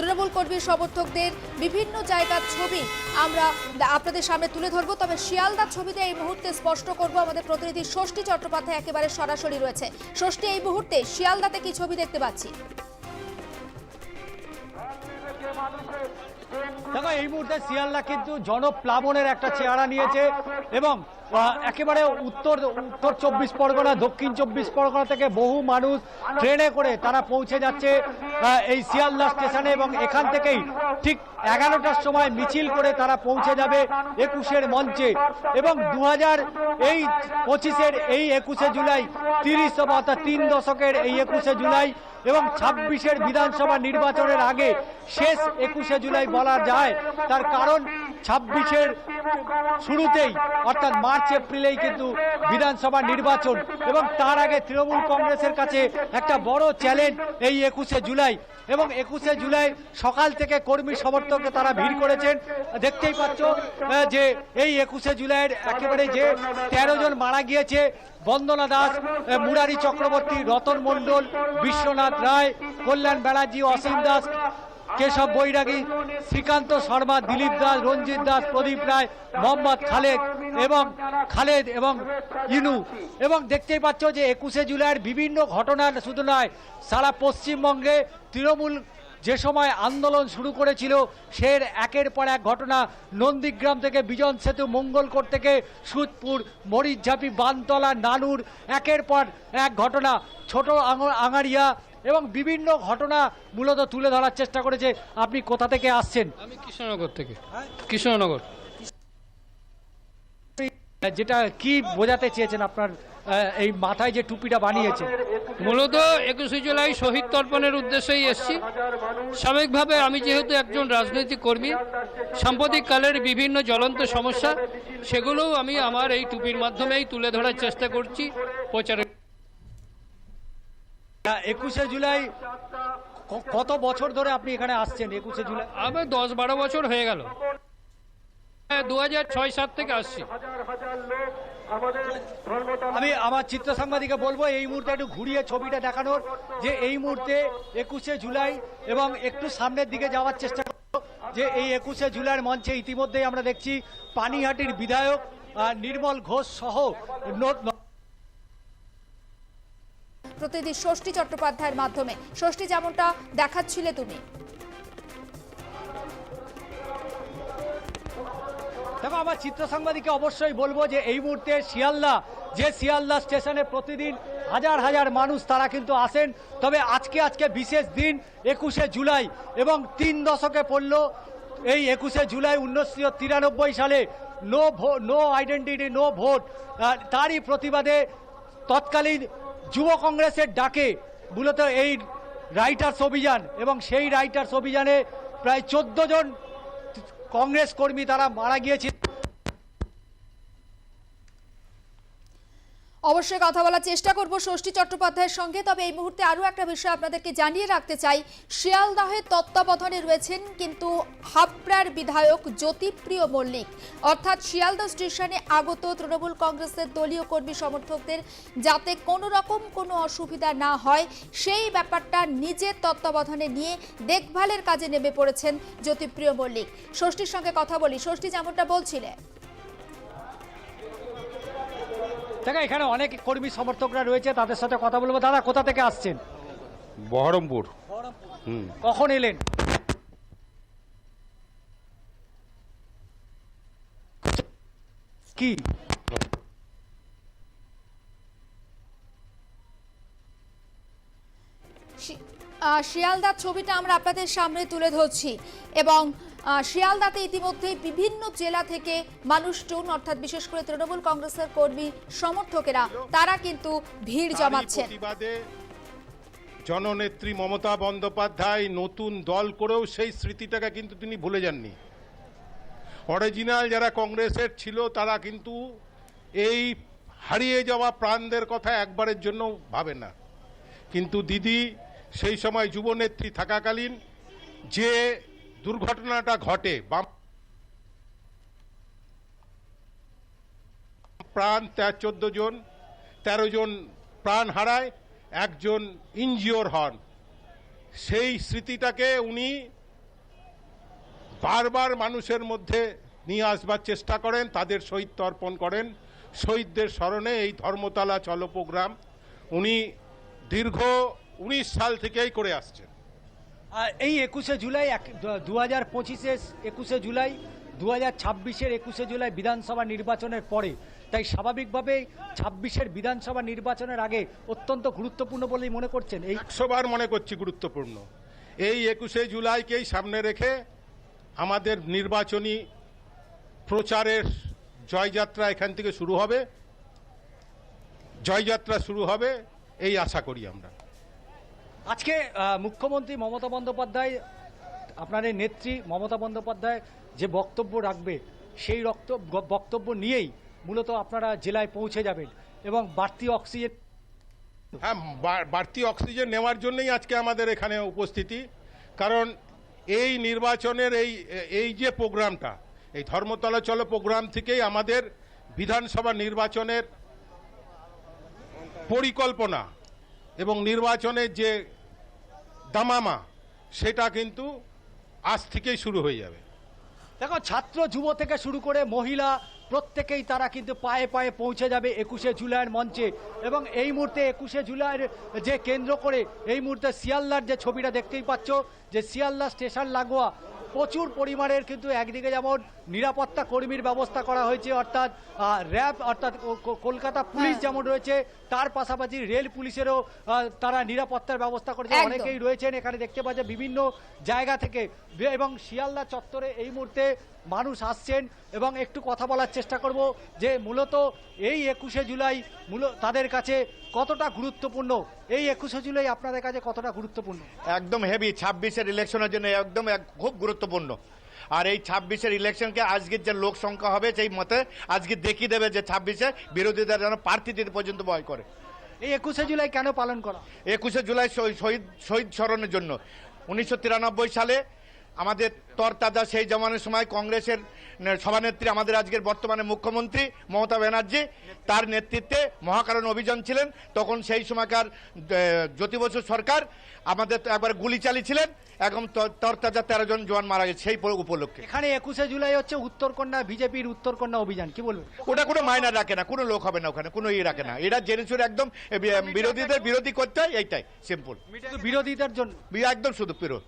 তৃণমূল কর্মী সমর্থকদের বিভিন্ন জায়গার ছবি আমরা আপনাদের সামনে তুলে ধরবো। তবে শিয়ালদার ছবিতে এই মুহূর্তে স্পষ্ট করব, আমাদের প্রতিনিধি ষষ্ঠী চট্টোপাধ্যায় একেবারে সরাসরি রয়েছে। ষষ্ঠী, এই মুহূর্তে শিয়ালদাতে কি ছবি দেখতে পাচ্ছি? দেখো, এই মুহূর্তে শিয়ালদা কিন্তু জনপ্লাবনের একটা চেহারা নিয়েছে এবং একেবারে উত্তর উত্তর চব্বিশ পরগনা, দক্ষিণ চব্বিশ পরগনা থেকে বহু মানুষ ট্রেনে করে তারা পৌঁছে যাচ্ছে এই শিয়ালদা স্টেশনে এবং এখান থেকেই ঠিক এগারোটার সময় মিছিল করে তারা পৌঁছে যাবে একুশের মঞ্চে। এবং দু হাজার এই পঁচিশের এই একুশে জুলাই, তিরিশ অর্থাৎ তিন দশকের এই একুশে জুলাই এবং ছাব্বিশের বিধানসভা নির্বাচনের আগে শেষ একুশে জুলাই বলা যায়। তার কারণ ছাব্বিশের শুরুতেই, অর্থাৎ মার্চ, এপ্রিলেই কিন্তু বিধানসভা নির্বাচন এবং তার আগে তৃণমূল কংগ্রেসের কাছে একটা বড় চ্যালেঞ্জ এই একুশে জুলাই। এবং একুশে জুলাই সকাল থেকে কর্মী সমর্থককে তারা ভিড় করেছেন। দেখতেই পাচ্ছ যে এই একুশে জুলাইয়ের একেবারে যে তেরো জন মারা গিয়েছে, বন্দনা দাস মুরারি চক্রবর্তী, রতন মণ্ডল, বিশ্বনাথ রায়, কল্যাণ ব্যানার্জি অসীম দাস কেশব বৈরাগী, শ্রীকান্ত শর্মা, দিলীপ দাস, রঞ্জিত দাস, প্রদীপ রায়, মোহাম্মদ খালেদ এবং খালেদ এবং ইনু। এবং দেখতেই পাচ্ছ যে একুশে জুলাইয়ের বিভিন্ন ঘটনার শুধু নয়, সারা পশ্চিমবঙ্গে তৃণমূল যে সময় আন্দোলন শুরু করেছিল সে একের পর এক ঘটনা নন্দীগ্রাম থেকে, বিজন সেতু, মঙ্গলকোট থেকে, সুদপুর, মরিচঝাপি, বানতলা, নানুর, একের পর এক ঘটনা। ছোট আঙ- আঙারিয়া এবং বিভিন্ন ঘটনা মূলত তুলে ধরার চেষ্টা করেছে। আপনি কোথা থেকে আসছেন? আমি কৃষ্ণনগর থেকে। কৃষ্ণনগর। যেটা কি বোঝাতে চেয়েছেন আপনার এই মাথায় যে টুপিটা বানিয়েছে? মূলত একুশে জুলাই শহীদ তর্পণের উদ্দেশ্যেই এসেছি। স্বাভাবিকভাবে আমি যেহেতু একজন রাজনৈতিক কর্মী সাম্প্রতিক কালের বিভিন্ন জ্বলন্ত সমস্যা সেগুলোও আমি আমার এই টুপির মাধ্যমেই তুলে ধরার চেষ্টা করছি প্রচারে একুশে জুলাই কত বছর ধরে আপনি এখানে আসছেন একুশে জুলাই? আবার দশ বারো বছর হয়ে গেল। হ্যাঁ দু হাজার ছয় সাত থেকে আসছি। আমি আমার চিত্র সাংবাদিকে বলব এই মুহূর্তে একটু ঘুরিয়ে ছবিটা দেখানোর যে এই মুহূর্তে একুশে জুলাই এবং একটু সামনের দিকে যাওয়ার চেষ্টা করব যে এই একুশে জুলাইয়ের মঞ্চে ইতিমধ্যেই আমরা দেখছি পানিহাটির বিধায়ক আহ, নির্মল ঘোষ সহ প্রতিনিধি ষষ্ঠী চট্টোপাধ্যায়ের মাধ্যমে। ষষ্ঠী যেমনটা দেখাচ্ছিলে তুমি। দেখো, আমার চিত্র সাংবাদিককে অবশ্যই বলব যে এই মুহূর্তে শিয়ালদা, যে শিয়ালদা স্টেশনে প্রতিদিন হাজার হাজার মানুষ তারা কিন্তু আসেন। তবে আজকে আজকে বিশেষ দিন, একুশে জুলাই এবং তিন দশকে পড়ল এই একুশে জুলাই উনিশশো তিরানব্বই সালে no no identity, no vote. তারই প্রতিবাদে তৎকালীন যুব কংগ্রেসের ডাকে মূলত এই রাইটার্স অভিযান এবং সেই রাইটার্স অভিযানে প্রায় চোদ্দ জন কংগ্রেস কর্মী তারা মারা গিয়েছে অবশ্যই কথা বলার চেষ্টা করব ষষ্ঠী চট্টোপাধ্যায়ের সঙ্গে। তবে এই মুহূর্তে আরও একটা বিষয় আপনাদেরকে জানিয়ে রাখতে চাই। শিয়ালদাহের তত্ত্বাবধানে রয়েছেন কিন্তু হাবড়ার বিধায়ক জ্যোতিপ্রিয় মল্লিক। অর্থাৎ শিয়ালদা স্টেশনে আগত তৃণমূল কংগ্রেসের দলীয় কর্মী সমর্থকদের যাতে কোনো রকম কোনো অসুবিধা না হয়, সেই ব্যাপারটা নিজের তত্ত্বাবধানে নিয়ে দেখভালের কাজে নেমে পড়েছেন জ্যোতিপ্রিয় মল্লিক। ষষ্ঠীর সঙ্গে কথা বলি। ষষ্ঠী যেমনটা বলছিলে দেখো এখানে অনেক কর্মী সমর্থকরা রয়েছে তাদের সাথে কথা বলব। দাদা কোথা থেকে আসছেন? বহরমপুর। হুম। কখন এলেন? কি? আহ, শিয়ালদার ছবিটা আমরা আপনাদের সামনে তুলে ধরছি। এবং শিয়ালদাতে ইতিমধ্যে বিভিন্ন জেলা থেকে মানুষজন অর্থাৎ বিশেষ করে তৃণমূল কংগ্রেসের কর্মী সমর্থকেরা তারা কিন্তু ভিড় তারই জমাচ্ছেন। জননেত্রী মমতা বন্দ্যোপাধ্যায় নতুন দল করেও সেই স্মৃতিটাকে কিন্তু তিনি ভুলে যাননি। অরিজিনাল যারা কংগ্রেসের ছিল তারা কিন্তু এই হারিয়ে যাওয়া প্রাণদের কথা একবারের জন্য ভাবে না। কিন্তু দিদি সেই সময় যুবনেত্রী থাকাকালীন যে দুর্ঘটনাটা ঘটে। বাম প্রাণ চোদ্দ জন, তেরো জন প্রাণ হারায়, একজন ইনজিওর হন। সেই স্মৃতিটাকে উনি বারবার মানুষের মধ্যে নিয়ে আসবার চেষ্টা করেন, তাদের শহীদ তর্পণ করেন। শহীদদের স্মরণে এই ধর্মতলা চলো প্রোগ্রাম উনি দীর্ঘ উনিশ সাল থেকেই করে আসছেন। আর এই একুশে জুলাই এক, দু হাজার পঁচিশে একুশে জুলাই দু হাজার ছাব্বিশের একুশে জুলাই বিধানসভা নির্বাচনের পরে। তাই স্বাভাবিকভাবেই ছাব্বিশের বিধানসভা নির্বাচনের আগে অত্যন্ত গুরুত্বপূর্ণ বলেই মনে করছেন। এই একশোবার মনে করছি গুরুত্বপূর্ণ। এই একুশে জুলাইকেই সামনে রেখে আমাদের নির্বাচনী প্রচারের জয়যাত্রা এখান থেকে শুরু হবে। জয়যাত্রা শুরু হবে, এই আশা করি আমরা। আজকে মুখ্যমন্ত্রী মমতা বন্দ্যোপাধ্যায় আপনাদের নেত্রী মমতা বন্দ্যোপাধ্যায় যে বক্তব্য রাখবে, সেই রক্ত বক্তব্য নিয়েই মূলত আপনারা জেলায় পৌঁছে যাবেন এবং বাড়তি অক্সিজেন হ্যাঁ বাড়তি অক্সিজেন নেওয়ার জন্যই আজকে আমাদের এখানে উপস্থিতি। কারণ এই নির্বাচনের এই এই যে প্রোগ্রামটা, এই ধর্মতলা চলো প্রোগ্রাম থেকেই আমাদের বিধানসভা নির্বাচনের পরিকল্পনা এবং নির্বাচনের যে দামামা, সেটা কিন্তু আজ থেকেই শুরু হয়ে যাবে। দেখো, ছাত্র যুব থেকে শুরু করে মহিলা প্রত্যেকেই তারা কিন্তু পায়ে পায়ে পৌঁছে যাবে একুশে জুলাইয়ের মঞ্চে। এবং এই মুহূর্তে একুশে জুলাইয়ের যে কেন্দ্র করে, এই মুহূর্তে শিয়ালদার যে ছবিটা দেখতেই পাচ্ছ, যে শিয়ালদা স্টেশন লাগোয়া প্রচুর পরিমাণের কিন্তু একদিকে যেমন নিরাপত্তা কর্মীর ব্যবস্থা করা হয়েছে অর্থাৎ র্যাব অর্থাৎ কলকাতা পুলিশ হ্যাঁ। যেমন রয়েছে তার পাশাপাশি রেল পুলিশেরও তারা নিরাপত্তার ব্যবস্থা করেছে। অনেকেই রয়েছেন এখানে দেখতে পাচ্ছে বিভিন্ন জায়গা থেকে। এবং শিয়ালদা চত্বরে এই মুহূর্তে মানুষ আসছেন এবং একটু কথা বলার চেষ্টা করব যে মূলত এই একুশে জুলাই মূল তাদের কাছে কতটা গুরুত্বপূর্ণ? এই একুশে জুলাই আপনাদের কাছে কতটা গুরুত্বপূর্ণ? একদম হেভি ছাব্বিশের ইলেকশনের জন্য একদম এক- খুব গুরুত্বপূর্ণ। আর এই ছাব্বিশের ইলেকশনকে আজকের যে লোক সংখ্যা হবে সেই মতে আজকে দেখিয়ে দেবে যে ছাব্বিশে বিরোধীদের যেন প্রার্থী দিতে পর্যন্ত ভয় করে। এই একুশে জুলাই কেন পালন করা? একুশে জুলাই শহীদ- শহীদ শহীদ স্মরণের জন্য। উনিশশো তিরানব্বই সালে আমাদের তরতাজা সেই জমানের সময় কংগ্রেসের সভানেত্রী আমাদের আজকের বর্তমানে মুখ্যমন্ত্রী মমতা ব্যানার্জি তার নেতৃত্বে মহাকারণ অভিযান ছিলেন। তখন সেই সময়কার জ্যোতি বসু সরকার আমাদের তো একবার গুলি চালিয়েছিলেন। একদম তর- তরতাজা তেরো জন জওয়ান মারা গেছে সেই উপলক্ষে। এখানে একুশে জুলাই হচ্ছে উত্তরকন্যা বিজেপির উত্তরকন্যা অভিযান। কি বলবেন? ওটা কোনো মাইনার রাখে না কোনো লোক হবে না ওখানে কোনো ইয়ে রাখে না। এরা জেনে শুনে একদম বিরোধীদের বিরোধী করতে হয় এইটাই সিম্পল। বিরোধীদের জন্য? একদম শুধু পিরো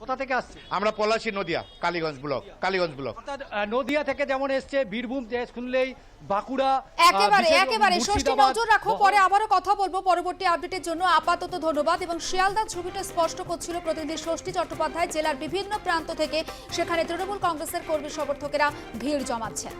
কোথা থেকে আসছে? আমরা পলাশী নদিয়া কালীগঞ্জ ব্লক কালীগঞ্জ ব্লক। অর্থাৎ নদিয়া থেকে যেমন এসছে বীরভূম যে শুনলেই বাঁকুড়া একেবারে একেবারে ষষ্ঠী নজর রাখো পরে আবারও কথা বলব পরবর্তী আপডেটের জন্য। আপাতত ধন্যবাদ। এবং শিয়ালদা ছবিটা স্পষ্ট করছিল প্রতিনিধি ষষ্ঠী চট্টোপাধ্যায় জেলার বিভিন্ন প্রান্ত থেকে। সেখানে তৃণমূল কংগ্রেসের কর্মী সমর্থকেরা ভিড় জমাচ্ছেন।